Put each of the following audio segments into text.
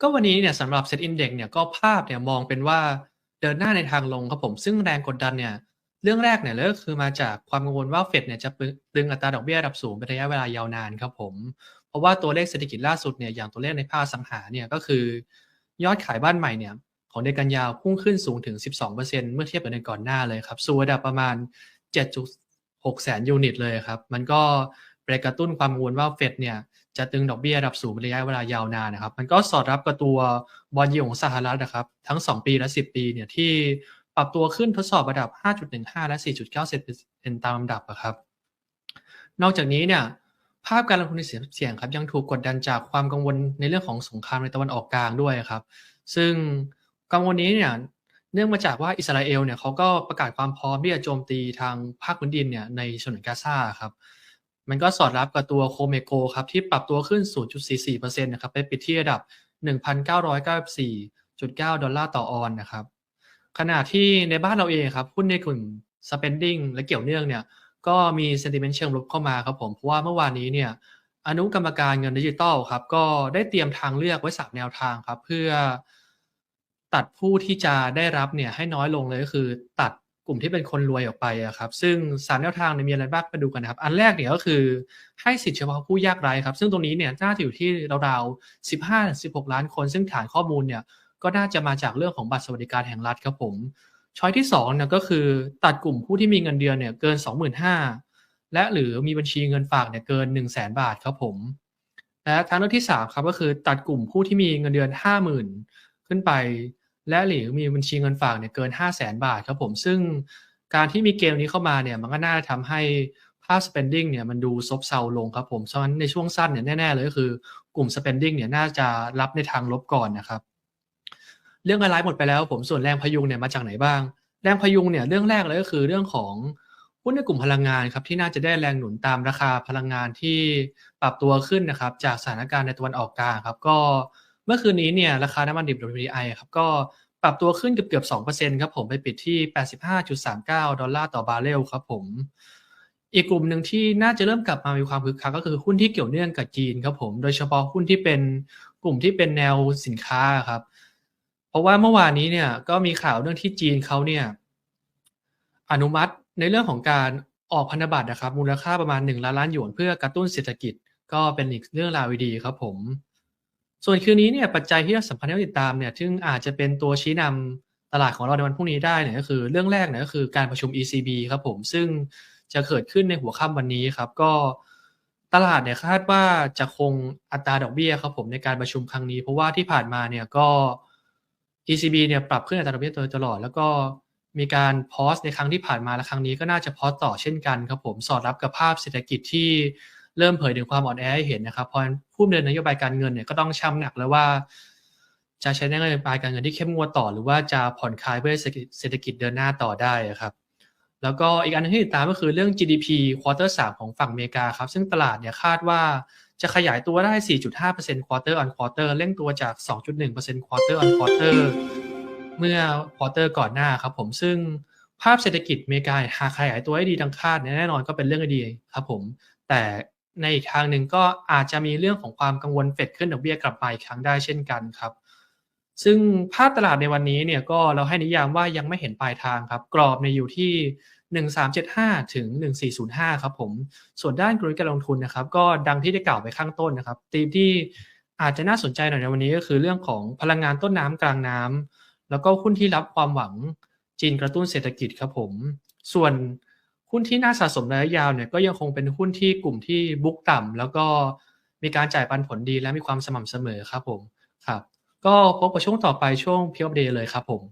ก็วันนี้เนี่ยสำหรับ Set Index เนี่ยก็ภาพเนี่ยมองเป็นว่าเดินหน้าในทางลงครับผมซึ่งแรงกดดันเนี่ยเรื่องแรกเนี่ยก็คือมาจากความกังวลว่าเฟดเนี่ยจะตึงอัตราดอกเบี้ยระดับสูงเป็นระยะเวลายาวนานครับผม เพราะว่าตัวเลขเศรษฐกิจล่าสุดเนี่ยอย่างตัวเลขในภาคสังหาเนี่ยก็คือยอดขายบ้านใหม่เนี่ยของเดือนกันยาวพุ่งขึ้นสูงถึง 12%เมื่อเทียบกับเดือนก่อนหน้าเลยครับสู่ระดับประมาณ 6แสนยูนิตเลยครับ มันก็ไปกระตุ้นความกังวลว่าเฟดเนี่ยจะตึงดอกเบี้ยระดับสูงระยะเวลายาวนานนะครับ มันก็สอดรับกับตัวบอลยูของสหรัฐนะครับ ทั้ง 2 ปีและ 10 ปีเนี่ยที่ปรับตัวขึ้นทดสอบระดับ 5.15 และ 4.9เซนตามลำดับอะครับ นอกจากนี้เนี่ยภาพการลงทุนในเสี่ยงครับยังถูกกดดันจากความกังวลในเรื่องของสงครามในตะวันออกกลางด้วยครับ ซึ่งกังวลนี้เนี่ย เนื่องมาจากว่าอิสราเอลเนี่ยเขาก็ประกาศความพร้อมที่จะโจมตีทางภาคพื้นดินเนี่ยในฉนวนกาซาครับ มันก็สอดรับกับตัวโคเมโกครับที่ปรับตัวขึ้น 0.44%นะครับไปปิดที่ระดับ 1,994.9 ดอลลาร์ต่อออนนะครับ ขณะที่ในบ้านเราเองครับหุ้นในกลุ่ม spending และเกี่ยวเนื่องเนี่ยก็มี sentiment เชิงลบเข้ามาครับผม เพราะว่าเมื่อวานนี้เนี่ยอนุกรรมการเงินดิจิตอลครับก็ได้เตรียมทางเลือกไว้สามแนวทางครับเพื่อ ตัดผู้ที่จะได้รับเนี่ยให้น้อยลงเลยก็คือ ตัดกลุ่มที่เป็นคนรวยออกไปอะครับซึ่งสามแนวทางเนี่ยมีอะไรบ้างไปดูกันนะครับอันแรกเนี่ยก็คือให้สิทธิเฉพาะผู้ยากไร้ครับ ซึ่งตรงนี้เนี่ยน่าจะอยู่ที่ราวๆ15-16 ล้านคน ซึ่งฐานข้อมูลเนี่ยก็น่าจะมาจากเรื่องของบัตรสวัสดิการแห่งรัฐครับผมช้อยที่2เนี่ยก็คือตัดกลุ่มผู้ที่มีเงินเดือนเนี่ยเกิน 25,000และหรือมีบัญชีเงินฝากเนี่ยเกิน 1 0 0 0 0แบาทครับผมและทางเลือกที่3ครับก็คือตัดกลุ่มผู้ที่มีเงินเดือน 50,000 ขึ้นไป และหรือมีบัญชีเงินฝากเนี่ยเกิน 5 0 0 0 0 0บาทครับผมซึ่งการที่มีเกมนี้เข้ามาเนี่ยมันก็น่าทำให้ภาพ spending เนี่ยมันดูซบเซาลงครับผมฉะนั้นในช่วงสั้นเนี่ยแน่ ๆ เลยก็คือกลุ่ม spending เนี่ยน่าจะรับในทางลบก่อนนะครับ เรื่องอะไรหมดไปแล้วผมส่วนแรงพยุงเนี่ยมาจากไหนบ้าง แรงพยุงเนี่ยเรื่องแรกเลยก็คือเรื่องของหุ้นในกลุ่มพลังงานครับที่น่าจะได้แรงหนุนตามราคาพลังงานที่ปรับตัวขึ้นนะครับ จากสถานการณ์ในตะวันออกกลางครับ ก็ เมื่อคืนนี้เนี่ยราคาน้ำมันดิบ WTI ครับก็ปรับตัวขึ้นเกือบเกือบ2%ครับผมไปปิดที่ 85.39 ดอลลาร์ต่อบาร์เรลครับผม อีกกลุ่มหนึ่งที่น่าจะเริ่มกลับมามีความคึกคักก็คือหุ้นที่เกี่ยวเนื่องกับจีนครับผม โดยเฉพาะหุ้นที่เป็นกลุ่มที่เป็นแนวสินค้าครับ เพราะว่าเมื่อวานนี้เนี่ยก็มีข่าวเรื่องที่จีนเขาเนี่ยอนุมัติในเรื่องของการออกพันธบัตรนะครับมูลค่าประมาณ1ล้านล้านหยวนเพื่อกระตุ้นเศรษฐกิจ ก็เป็นอีกเรื่องราวดีครับผม ส่วนคืนนี้เนี่ยปัจจัยที่สำคัญที่ติดตามเนี่ยซึ่งอาจจะเป็นตัวชี้นำตลาดของเราในวันพรุ่งนี้ได้เนี่ยก็คือเรื่องแรกเนี่ยก็คือการประชุม ECB ครับผมซึ่งจะเกิดขึ้นในหัวค่ำวันนี้ครับก็ตลาดเนี่ยคาดว่าจะคงอัตราดอกเบี้ยครับผมในการประชุมครั้งนี้ เพราะว่าที่ผ่านมาเนี่ยก็ ECB เนี่ยปรับขึ้นอัตราดอกเบี้ยโดยตลอด แล้วก็มีการพอสในครั้งที่ผ่านมาและครั้งนี้ก็น่าจะพอสต่อเช่นกันครับผมสอดรับกับภาพเศรษฐกิจที่ เริ่มเผยถึงความอ่อนแอให้เห็นนะครับเพราะผู้ดำเนินนโยบายการเงินเนี่ยก็ต้องช่ำหนักแล้วว่า จะใช้นโยบายการเงินที่เข้มงวดต่อ หรือว่าจะผ่อนคลายเพื่อเศรษฐกิจเดินหน้าต่อได้ครับแล้วก็อีกอันนึงที่ติดตามก็คือเรื่อง GDP ควอเตอร์3ของฝั่งอเมริกาครับ ซึ่งตลาดเนี่ยคาดว่าจะขยายตัวได้ 4.5% quarter on quarter เร่งตัวจาก 2.1% quarter on quarter เมื่อควอเตอร์ก่อนหน้าครับผมซึ่งภาพเศรษฐกิจอเมริกาหากขยายตัวให้ดีดังคาดแน่นอนก็เป็นเรื่องดีครับผม แต่ ในอีกทางหนึ่งก็อาจจะมีเรื่องของความกังวลเฟดขึ้นดอกเบี้ยกลับมาอีกครั้งได้เช่นกันครับ ซึ่งภาพตลาดในวันนี้เนี่ยก็เราให้นิยามว่ายังไม่เห็นปลายทางครับ กรอบในอยู่ที่1375 ถึง 1405 ครับผม ส่วนด้านกลยุทธ์การลงทุนนะครับ ก็ดังที่ได้กล่าวไปข้างต้นนะครับธีมที่อาจจะน่าสนใจหน่อยในวันนี้ก็คือเรื่องของพลังงานต้นน้ำกลางน้ำแล้วก็หุ้นที่รับความหวังจีนกระตุ้นเศรษฐกิจครับผม ส่วน หุ้นที่น่าสะสมระยะยาวเนี่ยก็ยังคงเป็นหุ้นที่กลุ่มที่บุ๊กต่ำแล้วก็มีการจ่ายปันผลดีและมีความสม่ำเสมอครับผมครับ ก็พบกับช่วงต่อไปช่วงพิออเดย์เลยครับผม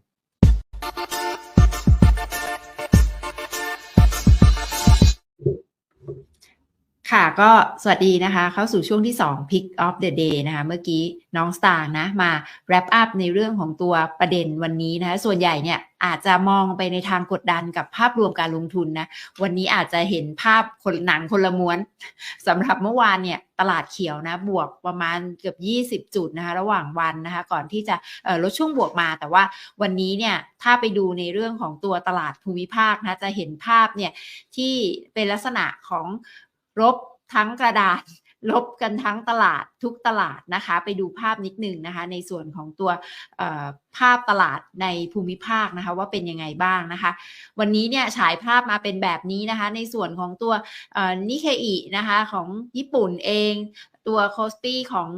ค่ะก็สวัสดีนะคะ เข้าสู่ช่วงที่ 2 Pick of the Day นะคะ เมื่อกี้น้องสตางค์นะมา wrap up ในเรื่องของตัวประเด็นวันนี้นะคะ ส่วนใหญ่เนี่ยอาจจะมองไปในทางกดดันกับภาพรวมการลงทุนนะ วันนี้อาจจะเห็นภาพคนหนังคนละม้วนสำหรับเมื่อวานเนี่ยตลาดเขียวนะ บวกประมาณเกือบ 20 จุดนะคะ ระหว่างวันนะคะ ก่อนที่จะลดช่วงบวกมา แต่ว่าวันนี้เนี่ยถ้าไปดูในเรื่องของตัวตลาดภูมิภาคนะจะเห็นภาพเนี่ยที่เป็นลักษณะของ ลบทั้งกระดาษ ลบกันทั้งตลาดทุกตลาดนะคะ ไปดูภาพนิดหนึ่งนะคะ ในส่วนของตัวภาพตลาดในภูมิภาคนะคะ ว่าเป็นยังไงบ้างนะคะ วันนี้เนี่ยฉายภาพมาเป็นแบบนี้นะคะ ในส่วนของตัวนิเคอินะคะของญี่ปุ่นเอง ตัวโคสปีของ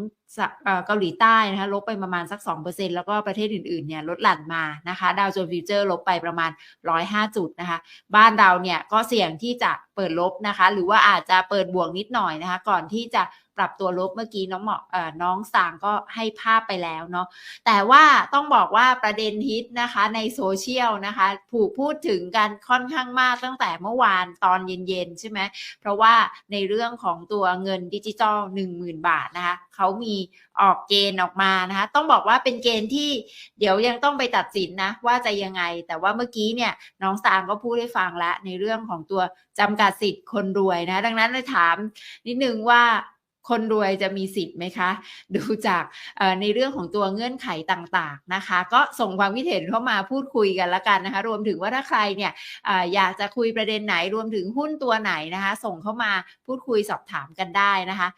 เกาหลีใต้นะคะลบไปประมาณสัก 2%แล้วก็ประเทศอื่นๆเนี่ยลดหลั่นมานะคะดาวโจนส์ฟิวเจอร์ลบไปประมาณ 105 จุดนะคะบ้านเราเนี่ยก็เสี่ยงที่จะเปิดลบนะคะหรือว่าอาจจะเปิดบวกนิดหน่อยนะคะก่อนที่จะปรับตัวลบเมื่อกี้น้องเหมาะเอ่อน้องสางก็ให้ภาพไปแล้วเนาะแต่ว่าต้องบอกว่าประเด็นฮิตนะคะในโซเชียลนะคะถูกพูดถึงกันค่อนข้างมากตั้งแต่เมื่อวานตอนเย็นๆใช่ไหมเพราะว่าในเรื่องของตัวเงินดิจิตอล10,000 บาทนะคะเขามีออกเกณฑ์ออกมานะคะ ต้องบอกว่าเป็นเกณฑ์ที่เดี๋ยวยังต้องไปตัดสินนะ ว่าจะยังไง แต่ว่าเมื่อกี้เนี่ยน้องสางก็พูดให้ฟังล้วในเรื่องของตัวจำกัดสิทธิ์คนรวยนะ ดังนั้นเลยถามนิดนึงว่าคนรวยจะมีสิทธิ์ไหมคะ ดูจากในเรื่องของตัวเงื่อนไขต่างๆนะคะ ก็ส่งความคิดเห็นเข้ามาพูดคุยกันละกันนะคะ รวมถึงว่าถ้าใครเนี่ยออยากจะคุยประเด็นไหนรวมถึงหุ้นตัวไหนนะคะ ส่งเข้ามาพูดคุยสอบถามกันได้นะคะ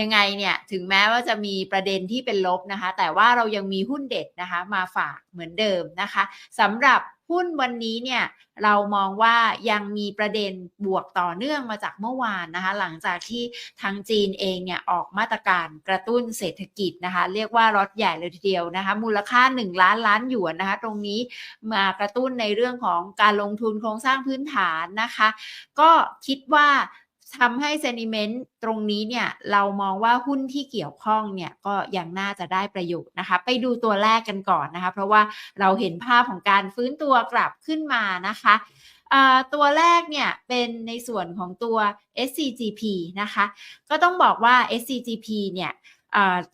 ยังไงเนี่ยถึงแม้ว่าจะมีประเด็นที่เป็นลบนะคะ แต่ว่าเรายังมีหุ้นเด็ดนะคะ มาฝากเหมือนเดิมนะคะสำหรับหุ้นวันนี้เนี่ยเรามองว่ายังมีประเด็นบวกต่อเนื่องมาจากเมื่อวานนะคะ หลังจากที่ทางจีนเองเนี่ยออกมาตรการกระตุ้นเศรษฐกิจนะคะ เรียกว่ารถใหญ่เลยทีเดียวนะคะ มูลค่า 1 ล้านล้านหยวนนะคะ ตรงนี้มากระตุ้นในเรื่องของการลงทุนโครงสร้างพื้นฐานนะคะ ก็คิดว่า ทำให้เซนิเมนต์ตรงนี้เนี่ย เรามองว่าหุ้นที่เกี่ยวข้องเนี่ย ก็ยังน่าจะได้ประโยชน์นะคะ ไปดูตัวแรกกันก่อนนะคะ เพราะว่าเราเห็นภาพของการฟื้นตัวกลับขึ้นมานะคะตัวแรกเนี่ยเป็นในส่วนของตัว SCGP นะคะ ก็ต้องบอกว่า SCGP เนี่ย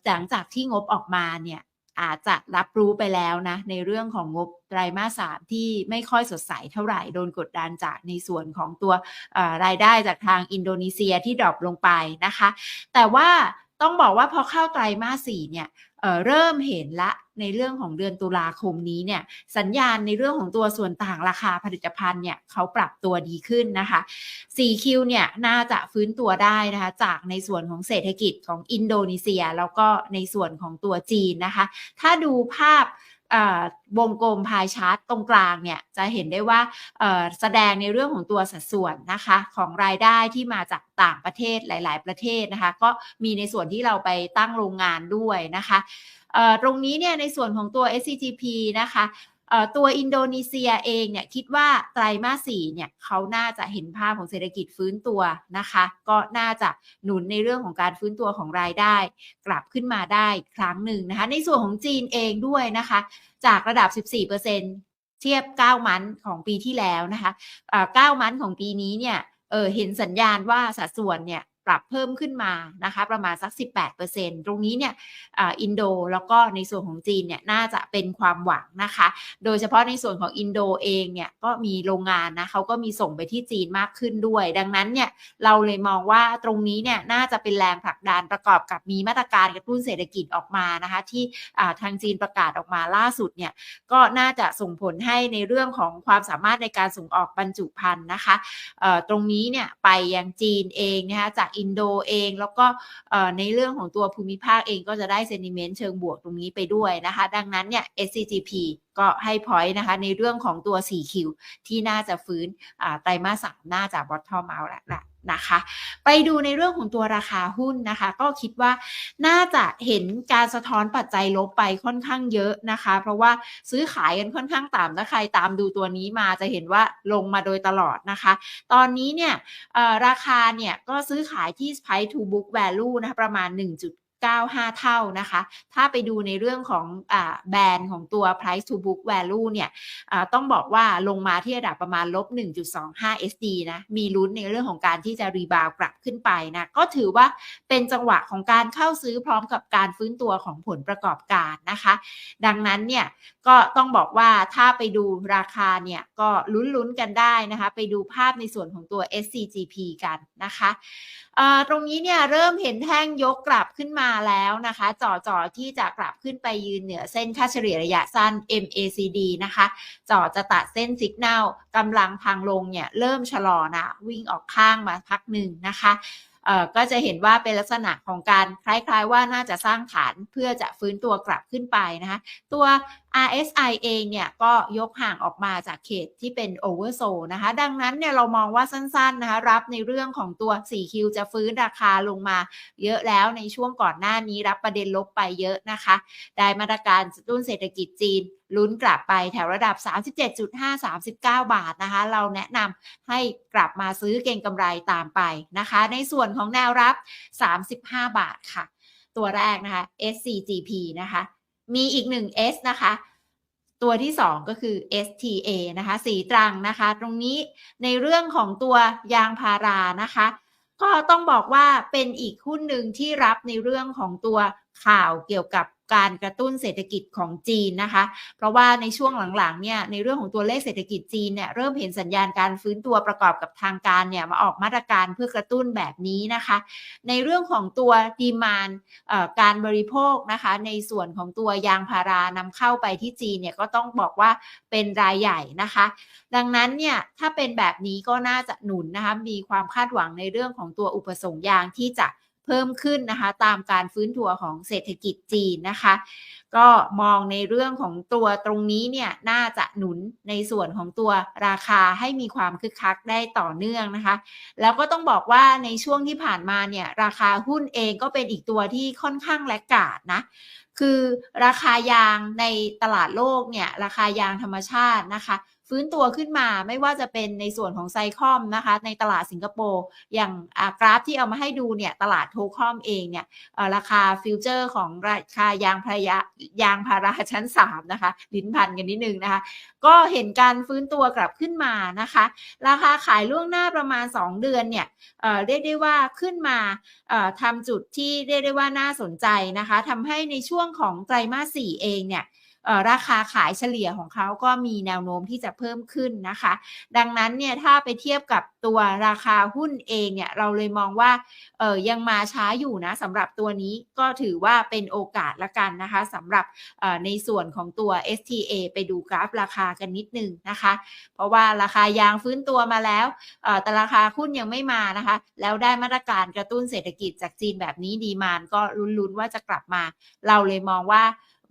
หลังจากที่งบออกมาเนี่ย อาจจะรับรู้ไปแล้วนะ ในเรื่องของงบไตรมาสสามที่ไม่ค่อยสดใสเท่าไหร่โดนกดดันจากในส่วนของตัวรายได้จากทางอินโดนีเซียที่ดรอปลงไปนะคะ แต่ว่า ต้องบอกว่าพอเข้าไตรมาสสี่เนี่ยเเริ่มเห็นละในเรื่องของเดือนตุลาคมนี้เนี่ยสัญญาณในเรื่องของตัวส่วนต่างราคาผลิตภัณฑ์เนี่ยเขาปรับตัวดีขึ้นนะคะ 4Q เนี่ยน่าจะฟื้นตัวได้นะคะจากในส่วนของเศรษฐกิจของอินโดนีเซีย แล้วก็ในส่วนของตัวจีนนะคะ ถ้าดูภาพ วงกลมพายชาร์ตตรงกลางเนี่ยจะเห็นได้ว่าแสดงในเรื่องของตัวสัดส่วนนะคะของรายได้ที่มาจากต่างประเทศหลาย ๆ ประเทศนะคะ ก็มีในส่วนที่เราไปตั้งโรงงานด้วยนะคะตรงนี้เนี่ยในส่วนของตัว SCGP นะคะ ตัวอินโดนีเซียเองเนี่ยคิดว่าไตรมาสสี่เนี่ยเขาน่าจะเห็นภาพของเศรษฐกิจฟื้นตัวนะคะ ก็น่าจะหนุนในเรื่องของการฟื้นตัวของรายได้ กลับขึ้นมาได้ครั้งหนึ่งนะคะ ในส่วนของจีนเองด้วยนะคะ จากระดับ 14%เทียบ 9 มันของปีที่แล้วนะคะ9มันของปีนี้เนี่ยเออเห็นสัญญาณว่าสัดส่วนเนี่ย ปรับเพิ่มขึ้นมานะคะประมาณสัก 18%ตรงนี้เนี่ยอินโดแล้วก็ในส่วนของจีนเนี่ยน่าจะเป็นความหวังนะคะ โดยเฉพาะในส่วนของอินโดเองเนี่ยก็มีโรงงานนะเขาก็มีส่งไปที่จีนมากขึ้นด้วย ดังนั้นเนี่ยเราเลยมองว่าตรงนี้เนี่ยน่าจะเป็นแรงผลักดันประกอบกับมีมาตรการกระตุ้นเศรษฐกิจออกมานะคะที่ทางจีนประกาศออกมาล่าสุดเนี่ยก็น่าจะส่งผลให้ในเรื่องของความสามารถในการส่งออกบรรจุภัณฑ์นะคะตรงนี้เนี่ยไปยังจีนเองนะคะจากอินโดเอง แล้วก็ในเรื่องของตัวภูมิภาคเองก็จะได้เซนิเมนต์เชิงบวกตรงนี้ไปด้วยนะคะ ดังนั้นเนี่ย SCGP ก็ให้พอยต์นะคะ ในเรื่องของตัว 4Q ที่น่าจะฟื้นไตรมาสสามน่าจะบอททอมเอาแล้วละนะคะ ไปดูในเรื่องของตัวราคาหุ้นนะคะ ก็คิดว่าน่าจะเห็นการสะท้อนปัจจัยลบไปค่อนข้างเยอะนะคะ เพราะว่าซื้อขายกันค่อนข้างต่ำถ้าใครตามดูตัวนี้มาจะเห็นว่าลงมาโดยตลอดนะคะ ตอนนี้เนี่ยราคาเนี่ยก็ซื้อขายที่ price to book value นะคะประมาณ 1.95 เท่านะคะ ถ้าไปดูในเรื่องของอแบรนด์ของตัว price to book value เนี่ยต้องบอกว่าลงมาที่ระดับประมาณลบ 1.25 SD นะ มีลุ้นในเรื่องของการที่จะรีบาวกลับขึ้นไปนะ ก็ถือว่าเป็นจังหวะของการเข้าซื้อพร้อมกับการฟื้นตัวของผลประกอบการนะคะ ดังนั้นเนี่ยก็ต้องบอกว่าถ้าไปดูราคาเนี่ยก็ลุ้นๆกันได้นะคะ ไปดูภาพในส่วนของตัว SCGP กันนะคะตรงนี้เนี่ยเริ่มเห็นแท่งยกกลับขึ้นมาแล้วนะคะจ่อจ่อที่จะกลับขึ้นไปยืนเหนือเส้นค่าเฉลี่ยระยะสั้น MACD นะคะ จ่อจะตัดเส้นสัญญาณกำลังพังลงเนี่ย เริ่มชะลอนะวิ่งออกข้างมาพักหนึ่งนะคะก็จะเห็นว่าเป็นลักษณะของการคล้ายๆว่าน่าจะสร้างฐานเพื่อจะฟื้นตัวกลับขึ้นไปนะคะ ตัว RSI เองเนี่ยก็ยกห่างออกมาจากเขตที่เป็น oversold นะคะ ดังนั้นเนี่ยเรามองว่าสั้นๆนะคะรับในเรื่องของตัว 4Q จะฟื้นราคาลงมาเยอะแล้วในช่วงก่อนหน้านี้รับประเด็นลบไปเยอะนะคะ ได้มาตรการกระตุ้นเศรษฐกิจจีนลุ้นกลับไปแถวระดับ 37.5-39 บาทนะคะ เราแนะนำให้กลับมาซื้อเก็งกำไรตามไปนะคะ ในส่วนของแนวรับ 35 บาทค่ะ ตัวแรกนะคะ SCGP นะคะ มีอีกหนึ่ง S นะคะ ตัวที่ 2 ก็คือ STA นะคะ สีตรังนะคะ ตรงนี้ในเรื่องของตัวยางพารานะคะ ก็ต้องบอกว่าเป็นอีกหุ้นหนึ่งที่รับในเรื่องของตัวข่าวเกี่ยวกับ การกระตุ้นเศรษฐกิจของจีนนะคะ เพราะว่าในช่วงหลังๆเนี่ยในเรื่องของตัวเลขเศรษฐกิจจีนเนี่ยเริ่มเห็นสัญญาณการฟื้นตัวประกอบกับทางการเนี่ยมาออกมาตรการเพื่อกระตุ้นแบบนี้นะคะ ในเรื่องของตัวดีมานการบริโภคนะคะ ในส่วนของตัวยางพารานำเข้าไปที่จีนเนี่ยก็ต้องบอกว่าเป็นรายใหญ่นะคะ ดังนั้นเนี่ยถ้าเป็นแบบนี้ก็น่าจะหนุนนะคะมีความคาดหวังในเรื่องของตัวอุปสงค์ยางที่จะ เพิ่มขึ้นนะคะ ตามการฟื้นตัวของเศรษฐกิจจีนนะคะ ก็มองในเรื่องของตัวตรงนี้เนี่ยน่าจะหนุนในส่วนของตัวราคาให้มีความคึกคักได้ต่อเนื่องนะคะ แล้วก็ต้องบอกว่าในช่วงที่ผ่านมาเนี่ยราคาหุ้นเองก็เป็นอีกตัวที่ค่อนข้างแลกกาดนะคือราคายางในตลาดโลกเนี่ยราคายางธรรมชาตินะคะ ฟื้นตัวขึ้นมาไม่ว่าจะเป็นในส่วนของไซคอมนะคะในตลาดสิงคโปร์อย่างกราฟที่เอามาให้ดูเนี่ยตลาดโทคอมเองเนี่ยราคาฟิวเจอร์ของราคายางพารายางพาราชั้น 3 นะคะ ลิ้นพันกันนิดนึงนะคะ ก็เห็นการฟื้นตัวกลับขึ้นมานะคะ ราคาขายล่วงหน้าประมาณ 2 เดือนเนี่ยเเรียกได้ว่าขึ้นมาทำจุดที่เรียกได้ว่าน่าสนใจนะคะทำให้ในช่วงของไตรมาส 4 เองเนี่ย ราคาขายเฉลี่ยของเขาก็มีแนวโน้มที่จะเพิ่มขึ้นนะคะ ดังนั้นเนี่ยถ้าไปเทียบกับตัวราคาหุ้นเองเนี่ยเราเลยมองว่าเออยังมาช้าอยู่นะสำหรับตัวนี้ก็ถือว่าเป็นโอกาสละกันนะคะสำหรับในส่วนของตัว STA ไปดูกราฟราคากันนิดนึงนะคะ เพราะว่าราคายางฟื้นตัวมาแล้วแต่ราคาหุ้นยังไม่มานะคะ แล้วได้มาตรการกระตุ้นเศรษฐกิจจากจีนแบบนี้ดีมานก็ลุ้นๆว่าจะกลับมา เราเลยมองว่า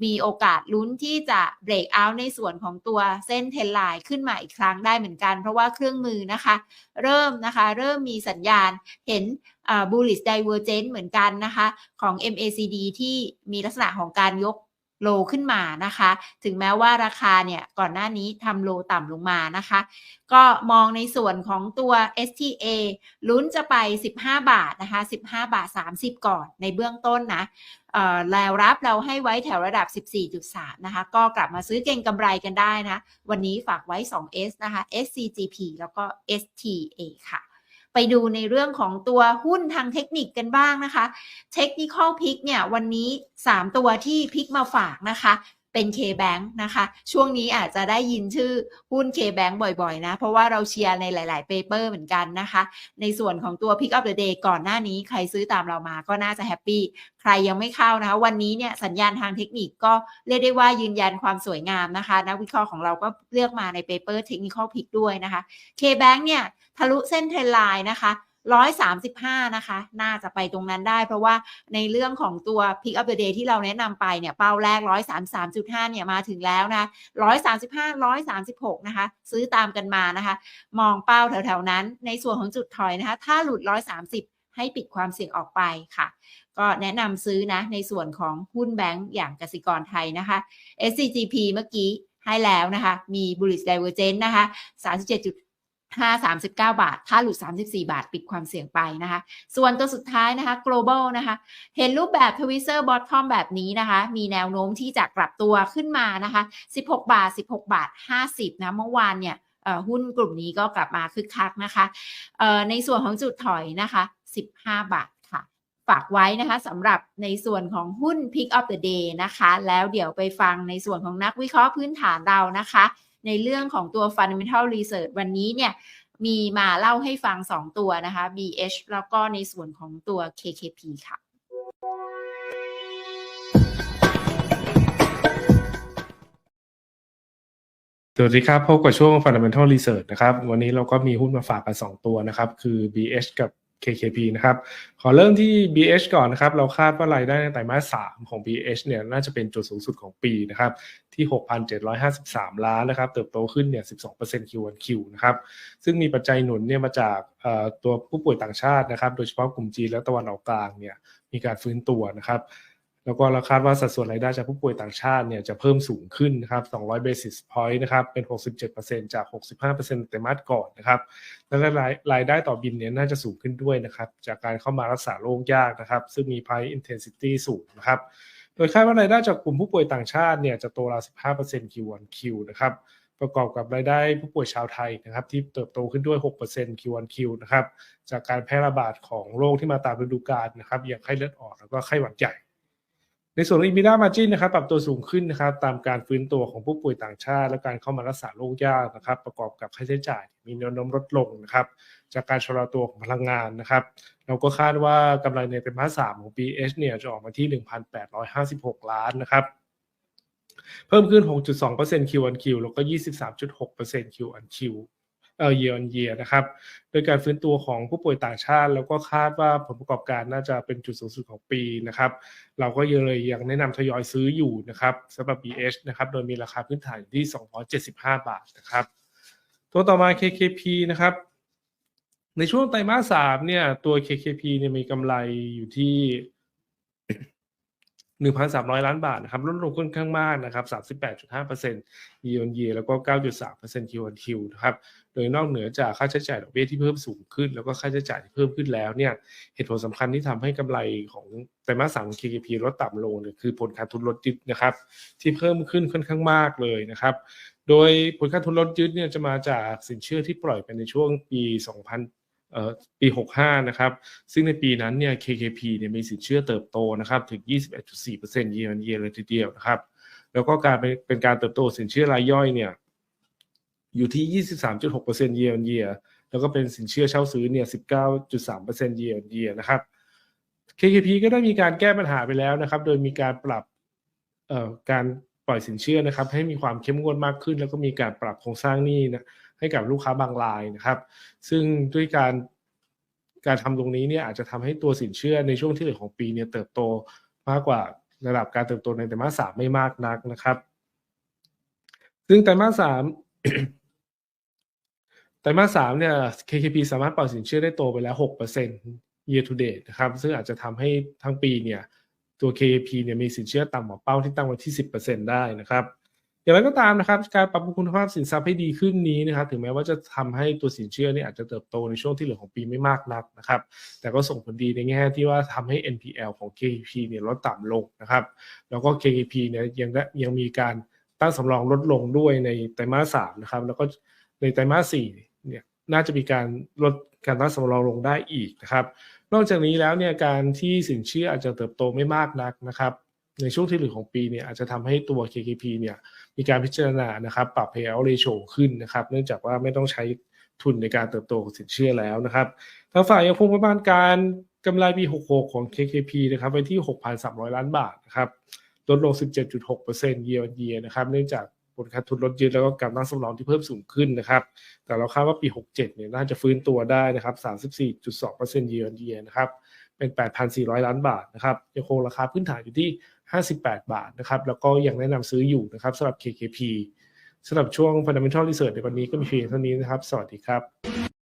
มีโอกาสลุ้นที่จะเบรกเอาท์ในส่วนของตัวเส้นเทนไลน์ขึ้นมาอีกครั้งได้เหมือนกัน เพราะว่าเครื่องมือนะคะ เริ่มนะคะเริ่มมีสัญญาณเห็น bullish divergence เหมือนกันนะคะ ของ MACD ที่มีลักษณะของการยก โลขึ้นมานะคะ ถึงแม้ว่าราคาเนี่ยก่อนหน้านี้ทำโลต่ำลงมานะคะ ก็มองในส่วนของตัว STA ลุ้นจะไป 15 บาทนะคะ 15 บาท 30 ก่อนในเบื้องต้นนะแล้วรับเราให้ไว้แถวระดับ 14.3 นะคะ ก็กลับมาซื้อเก่งกำไรกันได้นะ วันนี้ฝากไว้ 2S นะคะ SCGP แล้วก็ STA ค่ะ ไปดูในเรื่องของตัวหุ้นทางเทคนิคกันบ้างนะคะ เทคนิคอลพิกเนี่ยวันนี้ 3 ตัวที่พิกมาฝากนะคะ เป็น K-Bank นะคะ ช่วงนี้อาจจะได้ยินชื่อหุ้น K-Bank บ่อยๆ นะ เพราะว่าเราเชียร์ในหลายๆเปเปอร์เหมือนกันนะคะ ในส่วนของตัว Pick up the day ก่อนหน้านี้ใครซื้อตามเรามาก็น่าจะแฮปปี้ ใครยังไม่เข้านะคะ วันนี้เนี่ยสัญญาณทางเทคนิคก็เรียกได้ว่ายืนยันความสวยงามนะคะ นักวิเคราะห์ของเราก็เลือกมาในเปเปอร์ Technical Pick ด้วยนะคะ K-Bank เนี่ยทะลุเส้นเทรนไลน์นะคะ ร้อยสามสิบห้านะคะ น่าจะไปตรงนั้นได้ เพราะว่าในเรื่องของตัว Pick Up the Day ที่เราแนะนำไปเนี่ย เป้าแรกร้อยสามสามจุดห้าเนี่ย มาถึงแล้วนะร้อยสามสิบห้าร้อยสามสิบหกนะคะ ซื้อตามกันมานะคะ มองเป้าแถวๆนั้น ในส่วนของจุดถอยนะคะ ถ้าหลุดร้อยสามสิบให้ปิดความเสี่ยงออกไปค่ะ ก็แนะนำซื้อนะ ในส่วนของหุ้นแบงก์อย่างกสิกรไทยนะคะ SCGP เมื่อกี้ให้แล้วนะคะ มี bullish divergence นะคะ37.5 5 39 บาท ถ้าหลุด 34 บาท ปิดความเสี่ยงไปนะคะ ส่วนตัวสุดท้ายนะคะ global นะคะ เห็นรูปแบบทวิเซอร์บอททอมแบบนี้นะคะ มีแนวโน้มที่จะกลับตัวขึ้นมานะคะ 16 บาท 16 บาท 50 นะ เมื่อวานเนี่ยหุ้นกลุ่มนี้ก็กลับมาคึกคักนะคะในส่วนของจุดถอยนะคะ 15 บาทค่ะฝากไว้นะคะสำหรับในส่วนของหุ้น Pick of the Day นะคะ แล้วเดี๋ยวไปฟังในส่วนของนักวิเคราะห์พื้นฐานเรานะคะ ในเรื่องของตัว Fundamental Research วันนี้เนี่ยมีมาเล่าให้ฟัง 2 ตัวนะคะ BH แล้วก็ในส่วนของตัว KKP ค่ะ สวัสดีครับ พบกับช่วง Fundamental Research นะครับ วันนี้เราก็มีหุ้นมาฝากกัน 2 ตัวนะครับ คือ BH กับ KKP นะครับ ขอเริ่มที่ BH ก่อนนะครับ เราคาดว่ารายได้ในไตรมาส 3 ของ BH เนี่ยน่าจะเป็นจุดสูงสุดของปีนะครับที่ 6,753 ล้านนะครับ เติบโตขึ้นเนี่ย 12% Q1Q นะครับ ซึ่งมีปัจจัยหนุนเนี่ยมาจากตัวผู้ป่วยต่างชาตินะครับ โดยเฉพาะกลุ่มจีนและตะวันออกกลางเนี่ยมีการฟื้นตัวนะครับ แล้วก็เราคาดว่าสัดส่วนรายได้จากผู้ป่วยต่างชาติเนี่ยจะเพิ่มสูงขึ้นนะครับ 200 basis point นะครับ เป็น 67%จาก 65%แต่มาสก่อนนะครับ แล้วก็รายรายได้ต่อบินเนี่ยน่าจะสูงขึ้นด้วยนะครับ จากการเข้ามารักษาโรคยากนะครับ ซึ่งมี price intensity สูงนะครับ โดยคาดว่ารายได้จากกลุ่มผู้ป่วยต่างชาติเนี่ยจะโตราว 15% Q1Q นะครับ ประกอบกับรายได้ผู้ป่วยชาวไทยนะครับที่เติบโตขึ้นด้วย 6% Q1Q นะครับ จากการแพร่ระบาดของโรคที่มาตามฤดูกาลนะครับ อย่างไข้เลือดออกแล้วก็ไข้หวัดใหญ่ ในส่วนของ EBITDA margin นะครับปรับตัวสูงขึ้นนะครับตามการฟื้นตัวของผู้ป่วยต่างชาติ และการเข้ามารักษาโรคยากนะครับ ประกอบกับค่าใช้จ่าย มีแนวโน้มลดลงนะครับ จากการชะลอตัวของพลังงานนะครับ เราก็คาดว่ากำไรในไตรมาสสามของ BH เนี่ยจะออกมาที่ 1,856 ล้านนะครับเพิ่มขึ้น 6.2% Q1Q แล้วก็ 23.6% Q1Q เออ year on year นะครับ โดยการฟื้นตัวของผู้ป่วยต่างชาติ แล้วก็คาดว่าผลประกอบการน่าจะเป็นจุดสูงสุดของปีนะครับ เราก็ยังเลยยังแนะนำทยอยซื้ออยู่นะครับสำหรับ BH นะครับ โดยมีราคาพื้นฐานอยู่ที่ 275 บาทนะครับ ตัวต่อมา KKP นะครับในช่วงไตรมาสสามเนี่ยตัว KKP เนี่ยมีกำไรอยู่ที่ 1,300 ล้านบาทนะครับลดลงค่อนข้างมากนะครับ38.5% year on year แล้วก็ 9.3% Q on Q นะครับโดยนอกเหนือจากค่าใช้จ่ายดอกเบี้ยที่เพิ่มสูงขึ้น แล้วก็ค่าใช้จ่ายที่เพิ่มขึ้นแล้วเนี่ยเหตุผลสำคัญที่ทำให้กำไรของไตรมาสสามของ KKP ลดต่ำลงเนี่ยคือผลขาดทุนลดยึดนะครับที่เพิ่มขึ้นค่อนข้างมากเลยนะครับโดยผลขาดทุนลดยึดเนี่ยจะมาจากสินเชื่อที่ปล่อยไปในช่วงปี 2000 ปี 65 นะครับ ซึ่งในปีนั้นเนี่ย KKP เนี่ยมีสินเชื่อเติบโตนะครับถึง 21.4% year on year เลยทีเดียวนะครับ แล้วก็การเป็นเป็นการเติบโตสินเชื่อรายย่อยเนี่ยอยู่ที่ 23.6% year on year แล้วก็เป็นสินเชื่อเช่าซื้อเนี่ย 19.3% year on year นะครับ KKP ก็ได้มีการแก้ปัญหาไปแล้วนะครับ โดยมีการปรับการปล่อยสินเชื่อนะครับให้มีความเข้มงวดมากขึ้น แล้วก็มีการปรับโครงสร้างหนี้นะ ให้กับลูกค้าบางรายนะครับ ซึ่งด้วยการการทำตรงนี้เนี่ยอาจจะทำให้ตัวสินเชื่อในช่วงที่เหลือของปีเนี่ยเติบโตมากกว่าระดับการเติบโตในไตรมาสสามไม่มากนักนะครับ ซึ่งไตรมาสสามไตรมาสสามเนี่ย KKP สามารถปล่อยสินเชื่อได้โตไปแล้วหกเปอร์เซ็นต์ year to date นะครับ ซึ่งอาจจะทำให้ทั้งปีเนี่ยตัว KKP เนี่ยมีสินเชื่อต่ำกว่าเป้าที่ตั้งไว้ที่สิบเปอร์เซ็นต์ได้นะครับ อย่างไรก็ตามนะครับ การปรับปรุงคุณภาพสินทรัพย์ให้ดีขึ้นนี้นะครับ ถึงแม้ว่าจะทำให้ตัวสินเชื่อเนี่ยอาจจะเติบโตในช่วงที่เหลือของปีไม่มากนักนะครับ แต่ก็ส่งผลดีในแง่ที่ว่าทำให้ NPL ของ KKP เนี่ยลดต่ำลงนะครับ แล้วก็ KKP เนี่ยยังได้ยังมีการตั้งสำรองลดลงด้วยในไตรมาสสามนะครับ แล้วก็ในไตรมาสสี่เนี่ยน่าจะมีการลดการตั้งสำรองลงได้อีกนะครับ นอกจากนี้แล้วเนี่ยการที่สินเชื่ออาจจะเติบโตไม่มากนักนะครับ ในช่วงที่เหลือของปีเนี่ยอาจจะทำให้ตัว KKP เนี่ย มีการพิจารณานะครับปรับ payout ratio ขึ้นนะครับเนื่องจากว่าไม่ต้องใช้ทุนในการเติบโตของสินเชื่อแล้วนะครับทางฝ่ายยังคงประมาณการกำไรปี 66 ของ KKP นะครับไว้ที่ 6,300 ล้านบาทนะครับลดลง 17.6% year on year นะครับเนื่องจากผลขาดทุนลดยืดแล้วก็การตั้งสำรองที่เพิ่มสูงขึ้นนะครับ แต่เราคาดว่าปี 67 เนี่ยน่าจะฟื้นตัวได้นะครับ 34.2% year on year นะครับ เป็น 8,400 ล้านบาทนะครับ ยังคงราคาพื้นฐานอยู่ที่ 58 บาทนะครับ แล้วก็ยังแนะนำซื้ออยู่นะครับสำหรับ KKP สำหรับช่วง Fundamental Research ในวันนี้ก็มีเพียงเท่านี้นะครับ สวัสดีครับ